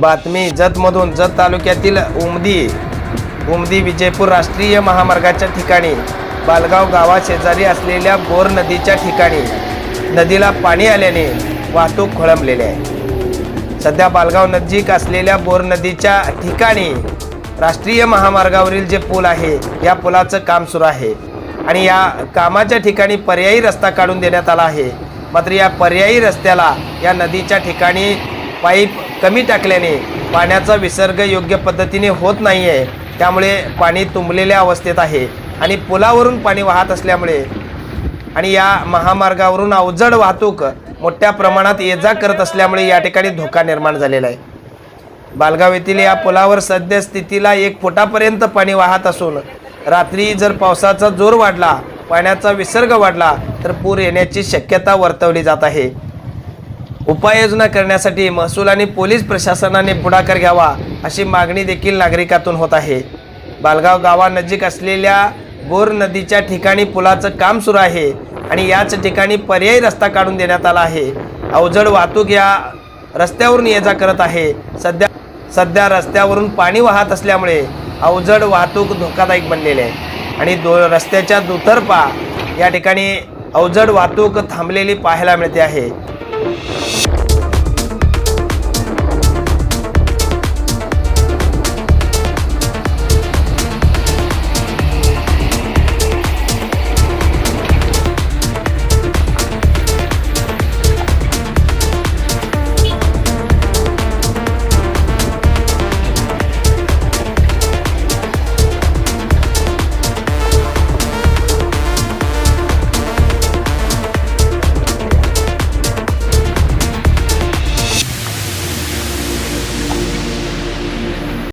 बातमी जतमधून जत तालुक्यातील उमदी उमदी विजयपूर राष्ट्रीय महामार्गाच्या ठिकाणी बालगाव गावाशेजारी असलेल्या बोर नदीच्या ठिकाणी नदीला पाणी आल्याने वाहतूक खोळंबलेली आहे. सध्या बालगाव नजीक असलेल्या बोर नदीच्या ठिकाणी राष्ट्रीय महामार्गावरील जे पूल आहे या पुलाचं काम सुरू आहे. आणि या कामाच्या ठिकाणी पर्यायी रस्ता काढून देण्यात आला आहे. मात्र या पर्यायी रस्त्याला या नदीच्या ठिकाणी पाईप कमी टाकल्याने पाण्याचा विसर्ग योग्य पद्धतीने होत नाही आहे त्यामुळे पाणी तुंबलेल्या अवस्थेत आहे आणि पुलावरून पाणी वाहत असल्यामुळे आणि या महामार्गावरून अवजड वाहतूक मोठ्या प्रमाणात ये जा करत असल्यामुळे या ठिकाणी धोका निर्माण झालेला आहे. बालगाव येथील या पुलावर सद्यस्थितीला एक फुटापर्यंत पाणी वाहत असून रात्री जर पावसाचा जोर वाढला पाण्याचा विसर्ग वाढला तर पूर येण्याची शक्यता वर्तवली जात आहे. उपाययोजना करण्यासाठी महसूल आणि पोलीस प्रशासनाने पुढाकार घ्यावा अशी मागणी देखील नागरिकातून होत आहे. बालगाव गावानजीक असलेल्या बोर नदीच्या ठिकाणी पुलाचं काम सुरू आहे आणि याच ठिकाणी पर्यायी रस्ता काढून देण्यात आला आहे. अवजड वाहतूक या रस्त्यावरून ये जा करत आहे. सध्या सध्या रस्त्यावरून पाणी वाहत असल्यामुळे अवजड वाहतूक धोकादायक बनलेली आहे. आणि दो रस्त्याच्या दुतर्फा या ठिकाणी अवजड वाहतूक थांबलेली पाहायला मिळते आहे. Música